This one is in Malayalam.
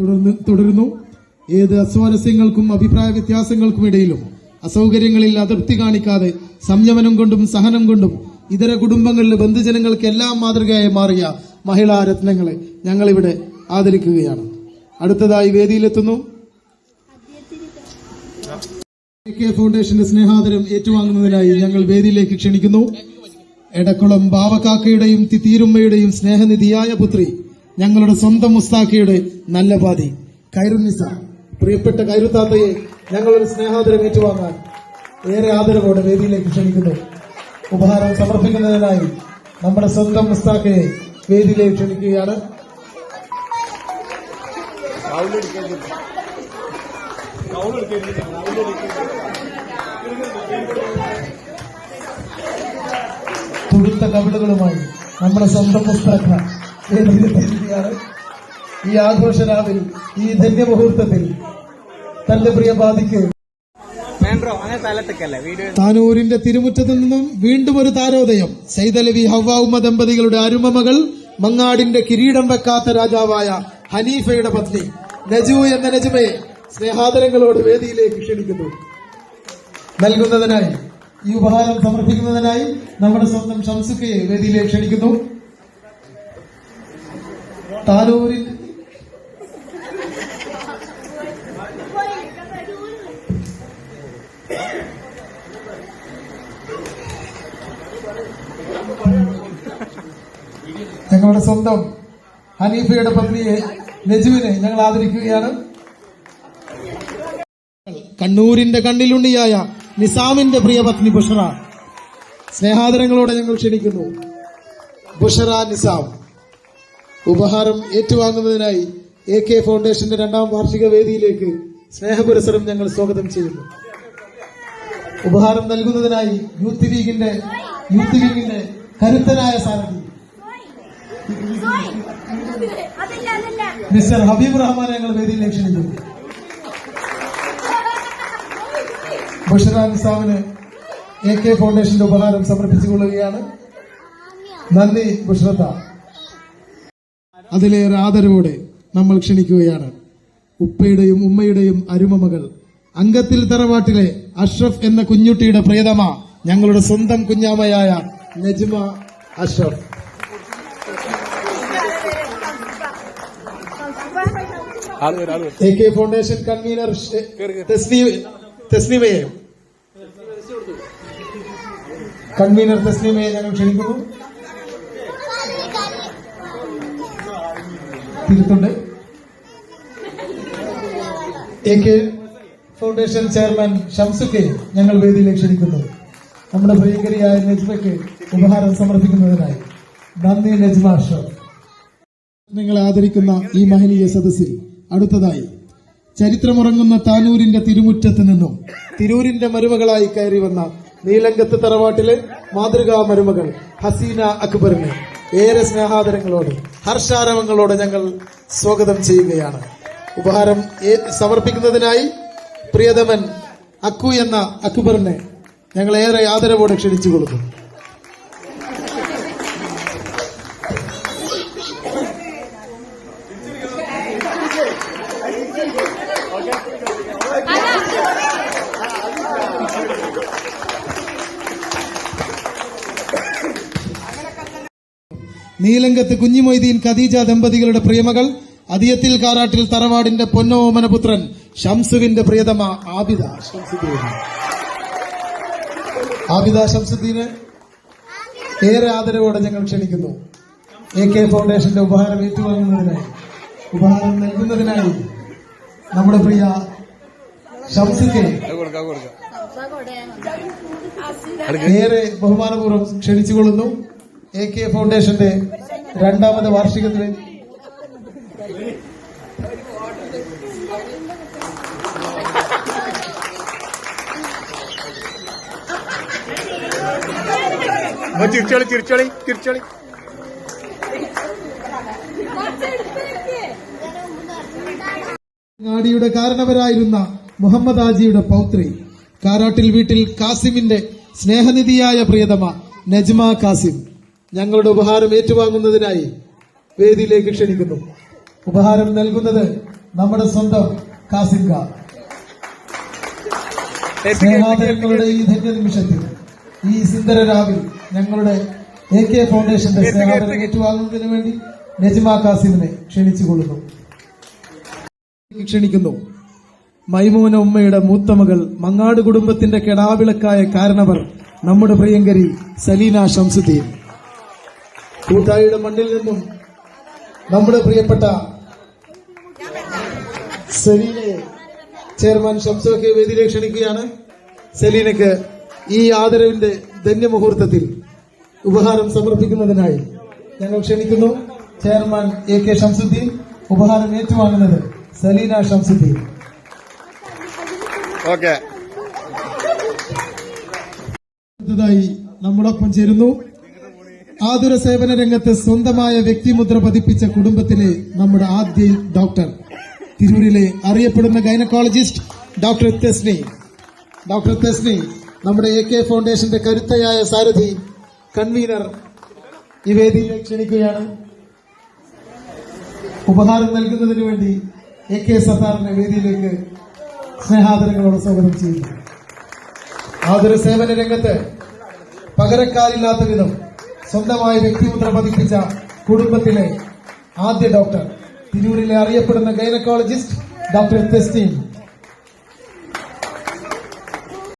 തുടർന്ന് തുടരുന്നു. ഏത് അസ്വാരസ്യങ്ങൾക്കും അഭിപ്രായ വ്യത്യാസങ്ങൾക്കും ഇടയിലും അസൗകര്യങ്ങളിൽ അതൃപ്തി കാണിക്കാതെ സംയമനം കൊണ്ടും സഹനം കൊണ്ടും ഇതര കുടുംബങ്ങളിലെ ബന്ധുജനങ്ങൾക്ക് എല്ലാം മാതൃകയായി മാറിയ മഹിളാ രത്നങ്ങളെ ഞങ്ങളിവിടെ ആദരിക്കുകയാണ്. അടുത്തതായി വേദിയിലെത്തുന്നു. കെ ഫൗണ്ടേഷന്റെ സ്നേഹാദരം ഏറ്റുവാങ്ങുന്നതിനായി ഞങ്ങൾ വേദിയിലേക്ക് ക്ഷണിക്കുന്നു. എടക്കുളം ബാവക്കാക്കയുടെയും തിത്തീരുമ്മയുടെയും സ്നേഹനിധിയായ പുത്രി ഞങ്ങളുടെ സ്വന്തം മുസ്താഖയുടെ നല്ല പാതി. കൈറുനിസ പ്രിയപ്പെട്ട കൈറുത്താത്തയെ ഞങ്ങളൊരു സ്നേഹാദരം ഏറ്റുവാങ്ങാൻ ഏറെ ആദരവോടെ വേദിയിലേക്ക് ക്ഷണിക്കുന്നു. ഉപഹാരം സമർപ്പിക്കുന്നതിനായി നമ്മുടെ സ്വന്തം മുസ്താഖയെ വേദിയിലേക്ക് ക്ഷണിക്കുകയാണ്. തുടുത്ത കവിളുകളുമായി നമ്മുടെ സ്വന്തം മുസ്താഖ വേദിയിലെത്തിയിരിക്കുകയാണ് ഈ ആഘോഷരാവിൽ ഈ ധന്യമുഹൂർത്തത്തിൽ തന്റെ പ്രിയ ബാധിക്ക് താനൂരിന്റെ തിരുമുറ്റത്തു നിന്നും വീണ്ടും ഒരു താരോദയം. സൈതലവി ഹവ്വാവുമ്മ ദമ്പതികളുടെ അരുമമകൾ മങ്ങാടിന്റെ കിരീടം വെക്കാത്ത രാജാവായ ഹനീഫയുടെ പത്നി നജു എന്ന നജുമയെ സ്നേഹാദരങ്ങളോട് വേദിയിലേക്ക് ക്ഷണിക്കുന്നു. നൽകുന്നതിനായി ഈ ഉപഹാരം സമർപ്പിക്കുന്നതിനായി നമ്മുടെ സ്വന്തം ഷംസുക്കയെ വേദിയിലേക്ക് ക്ഷണിക്കുന്നു. താനൂരിൽ ഞങ്ങളുടെ സ്വന്തം ഹനീഫയുടെ പത്നിയെ നജുവിനെ ഞങ്ങൾ ആദരിക്കുകയാണ്. കണ്ണൂരിന്റെ കണ്ണിലുണ്ണിയായ നിസാമിന്റെ പ്രിയ പത്നി ബുഷറ. സ്നേഹാദരങ്ങളോടെ ഞങ്ങൾ ക്ഷണിക്കുന്നു. ബുഷറ നിസാം. ഉപഹാരം ഏറ്റുവാങ്ങുന്നതിനായി എ കെ ഫൗണ്ടേഷന്റെ രണ്ടാം വാർഷിക വേദിയിലേക്ക് സ്നേഹപുരസരം ഞങ്ങൾ സ്വാഗതം ചെയ്യുന്നു. ഉപഹാരം നൽകുന്നതിനായി യൂത്ത് ലീഗിന്റെ യൂത്ത് ലീഗിന്റെ കരുത്തനായ സാരഥി. മിസ്റ്റർ ഹബീബ് റഹ്മാൻ ഞങ്ങൾ വേദിയിലേക്ക് ക്ഷണിക്കുന്നു. ബഷീർ എ കെ ഫൗണ്ടേഷന്റെ ഉപഹാരം സമർപ്പിച്ചുകൊള്ളുകയാണ്. നന്ദി ബുഷ്രത്ത അതിലേറെ ആദരവോടെ നമ്മൾ ക്ഷണിക്കുകയാണ്. ഉപ്പയുടെയും ഉമ്മയുടെയും അരുമമകൾ. അങ്കത്തിൽ തറവാട്ടിലെ അഷ്റഫ് എന്ന കുഞ്ഞുട്ടിയുടെ പ്രേതമ ഞങ്ങളുടെ സ്വന്തം കുഞ്ഞാമയായ Najma Ashraf. A K foundation convener തസ്ലീമയെ convener തസ്ലീമയെ ഞങ്ങൾ ക്ഷണിക്കുന്നു. തിരുത്തുണ്ട് എ കെ ഫൗണ്ടേഷൻ ചെയർമാൻ ഷംസുക്കെ ഞങ്ങൾ വേദിയിലേക്ക് ക്ഷണിക്കുന്നു. നമ്മുടെ പ്രിയങ്കരിയായ നജ്മയ്ക്ക് ഉപഹാരം സമർപ്പിക്കുന്നതിനായി. നന്ദി നജ്മ നിങ്ങൾ നിങ്ങളെ ആദരിക്കുന്ന ഈ മഹനീയ സദസ്സിൽ അടുത്തതായി ചരിത്രമുറങ്ങുന്ന താനൂരിന്റെ തിരുമുറ്റത്ത് നിന്നും തിരൂരിന്റെ മരുമകളായി കയറി വന്ന നീലങ്കത്ത് തറവാട്ടിലെ മാതൃകാ മരുമകൾ ഹസീന അക്ബറിനെ ഏറെ സ്നേഹാദരങ്ങളോട് ഹർഷാരവങ്ങളോട് ഞങ്ങൾ സ്വാഗതം ചെയ്യുകയാണ്. ഉപഹാരം സമർപ്പിക്കുന്നതിനായി പ്രിയതമൻ അക്കു എന്ന അക്ബറിനെ ഞങ്ങൾ ഏറെ ആദരവോടെ ക്ഷണിച്ചു കൊടുക്കുന്നു. നീലങ്കത്ത് കുഞ്ഞിമൊയ്തീൻ ഖദീജ ദമ്പതികളുടെ പ്രിയമകൾ അതിയത്തിൽ കാരാട്ടിൽ തറവാടിന്റെ പൊന്നോമനപുത്രൻ ഷംസുവിന്റെ പ്രിയതമ ആബിദ ഷംസുദ്ദീൻ ആബിദ ഷംസുദ്ദീന് ഏറെ ആദരവോടെ ഞങ്ങൾ ക്ഷണിക്കുന്നു. എ കെ ഫൗണ്ടേഷന്റെ ഉപഹാരം ഏറ്റുവാങ്ങുന്നതിനായി ഉപഹാരം നൽകുന്നതിനായി നമ്മുടെ പ്രിയ ഷംസുക്കെ കൊടുക്കാം ഏറെ ബഹുമാനപൂർവം ക്ഷണിച്ചുകൊള്ളുന്നു. എ കെ ഫൗണ്ടേഷന്റെ രണ്ടാമത് വാർഷികത്തിന്. തിരിച്ചളി തിരിച്ചളി തിരിച്ചളി ാടിയുടെ കാരണവരായിരുന്ന മുഹമ്മദ് ആജിയുടെ പൗത്രി കാരാട്ടിൽ വീട്ടിൽ കാസിമിന്റെ സ്നേഹനിധിയായ പ്രിയതമ നജ്മ കാസിം. ഞങ്ങളുടെ ഉപഹാരം ഏറ്റുവാങ്ങുന്നതിനായി വേദിയിലേക്ക് ക്ഷണിക്കുന്നു. ഉപഹാരം നൽകുന്നത് നമ്മുടെ സ്വന്തം കാസിംഗ സ്നേഹാദരങ്ങളുടെ ഈ ധന്യ നിമിഷത്തിൽ ഈ സുന്ദര രാവിൽ ഞങ്ങളുടെ എ കെ ഫൗണ്ടേഷന്റെ സ്നേഹാദരം ഏറ്റുവാങ്ങുന്നതിന് വേണ്ടി നജ്മ കാസിമിനെ ക്ഷണിച്ചുകൊള്ളുന്നു. ക്ഷണിക്കുന്നു. മൈമോന ഉമ്മയുടെ മൂത്തമകൾ മങ്ങാട് കുടുംബത്തിന്റെ കെടാവിളക്കായ കാരണവർ നമ്മുടെ പ്രിയങ്കരി സലീന ഷംസുദ്ദീൻ. കൂട്ടായിയുടെ മണ്ണിൽ നിന്നും നമ്മുടെ പ്രിയപ്പെട്ട സെലീനെ ചെയർമാൻ ഷംസൊക്കെ വേദിയിലേക്ക് ക്ഷണിക്കുകയാണ് സെലീനക്ക് ഈ ആദരവിന്റെ ധന്യമുഹൂർത്തത്തിൽ ഉപഹാരം സമർപ്പിക്കുന്നതിനായി ഞങ്ങൾ ക്ഷണിക്കുന്നു. ചെയർമാൻ എ കെ ഷംസുദ്ദീൻ ഉപഹാരം ഏറ്റുവാങ്ങുന്നത് സലീന ഷംസുദ്ദീൻ ഓക്കെ. അടുത്തതായി ഒപ്പം ചേരുന്നു. ആതുര സേവന രംഗത്ത് സ്വന്തമായ വ്യക്തിമുദ്ര പതിപ്പിച്ച കുടുംബത്തിലെ നമ്മുടെ ആദ്യ ഡോക്ടർ. തിരൂരിലെ അറിയപ്പെടുന്ന gynaecologist doctor Thesni. Doctor Thesni നമ്മുടെ എ കെ ഫൗണ്ടേഷന്റെ കരുത്തയായ സാരഥി കൺവീനർ ഈ വേദിയിലേക്ക് ക്ഷണിക്കുകയാണ്. ഉപഹാരം നൽകുന്നതിന് വേണ്ടി എ കെ സത്താറിന്റെ വേദിയിലേക്ക് സ്നേഹാദരങ്ങളോട് സ്വാഗതം ചെയ്യുന്നു. ആതുര സേവന രംഗത്ത് പകരക്കാരില്ലാത്ത വിധം സ്വന്തമായി വ്യക്തിമുദ്ര പതിപ്പിച്ച കുടുംബത്തിലെ ആദ്യ ഡോക്ടർ. തിരൂരിലെ അറിയപ്പെടുന്ന ഗൈനക്കോളജിസ്റ്റ് ഡോക്ടർ തെസ്റ്റീൻ